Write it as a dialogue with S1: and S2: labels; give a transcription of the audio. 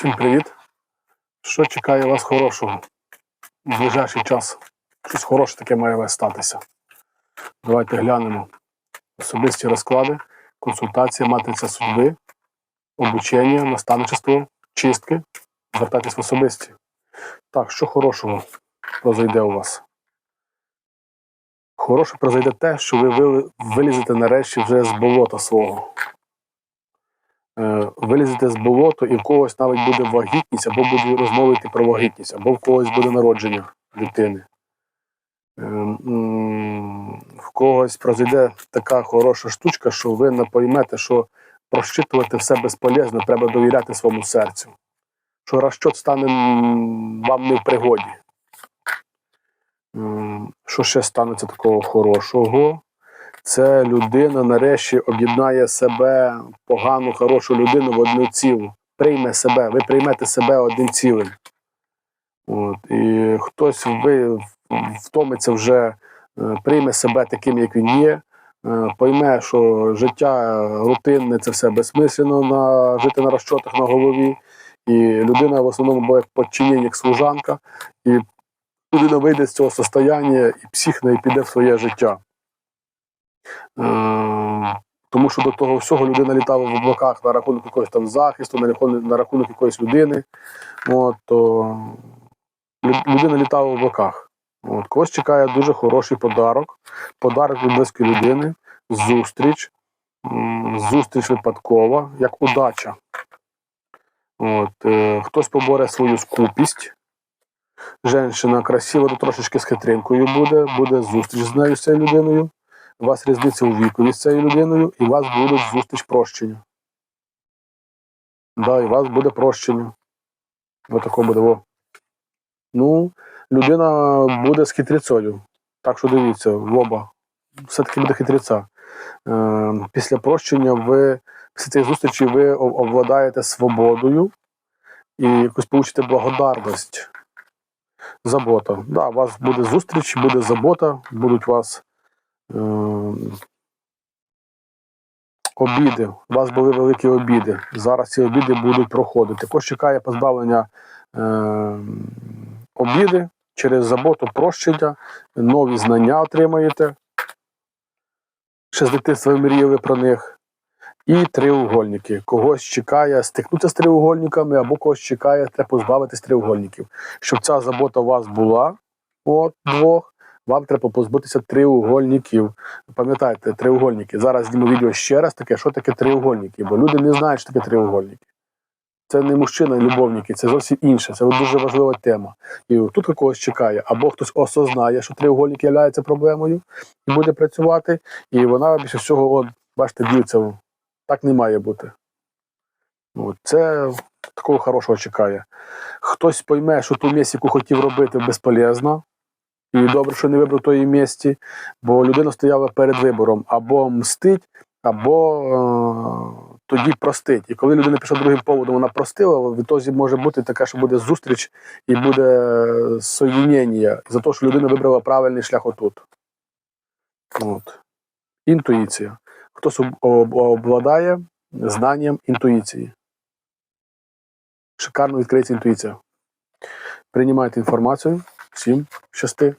S1: Всім привіт! Що чекає вас хорошого в ближайший час? Щось хороше таке має вас статися. Давайте глянемо. Особисті розклади, консультація, матриця судьби, обучення, наставничество, чистки. Звертайтесь в особисті. Так, що хорошого произойде у вас? Хороше произойде те, що ви вилізете нарешті вже з болота свого. Е, вилізете з болота, і в когось навіть буде вагітність, або буде розмови йти про вагітність, або в когось буде народження дитини. Е, В когось пройде така хороша штучка, що ви не поймете, що прощитувати все безполезно, треба довіряти своєму серцю. Що розчот стане вам не в пригоді. Що ще станеться такого хорошого? Це людина нарешті об'єднає себе, погану, хорошу людину в одну цілу. Прийме себе, ви приймете себе одним цілим. От. І хтось ви втомиться вже, е, прийме себе таким, як він є, е, пойме, що життя рутинне це все безсмислено на, жити на розчотах на голові. І людина в основному як подчинення, як служанка, і людина вийде з цього состояння і психне, і піде в своє життя. Е, Тому що до того всього людина літала в облаках на рахунок якогось там захисту, на рахунок, на рахунок якоїсь людини. От, то людина літала в облаках. От, когось чекає дуже хороший подарок. Подарок від близької людини, зустріч, зустріч випадкова, як удача. От, е, хтось поборе свою скупість. Женщина красива, то трошечки з хитринкою буде, буде зустріч з нею, з цією людиною. У вас різниця у вікові з цією людиною, і у вас буде зустріч прощення. Да, і у вас буде прощення. Ось тако буде. Во. Ну, людина буде з хитрецею. Так що дивіться, в оба. Все-таки буде хитреця. Е, після прощення ви, після цієї зустрічі ви овладаєте свободою і якось получите благодарність. Забота. Да, у вас буде зустріч, буде забота, будуть вас обіди. У вас були великі обіди. Зараз ці обіди будуть проходити. Також чекає позбавлення е, обіди через заботу, прощення, нові знання отримаєте. Ще з дитинства мріяли про них. І триугольники. Когось чекає стикнутися з триугольниками, або когось чекає, позбавитись триугольників. Щоб ця забота у вас була, от двох, вам треба позбутися триугольників. Пам'ятайте, триугольники. Зараз зніму відео ще раз таке, що таке триугольники, бо люди не знають, що таке триугольники. Це не мужчина і любовники, це зовсім інше. Це дуже важлива тема. І тут когось чекає, або хтось осознає, що триугольник є проблемою і буде працювати, і вона більше всього, от, бачите, б'ються. Так не має бути. От, це такого хорошого чекає. Хтось пойме, що ту місць, яку хотів робити, безполезно. І добре, що не вибрав тої місці, бо людина стояла перед вибором або мстить, або е, тоді простить. І коли людина пішла другим поводом, вона простила, в ітозі може бути таке, що буде зустріч і буде соєднення за те, що людина вибрала правильний шлях отут. От. Інтуїція. Хтось об- об- обладає знанням інтуїції. Шикарно відкриється інтуїція. Приймайте інформацію. Всім щасти.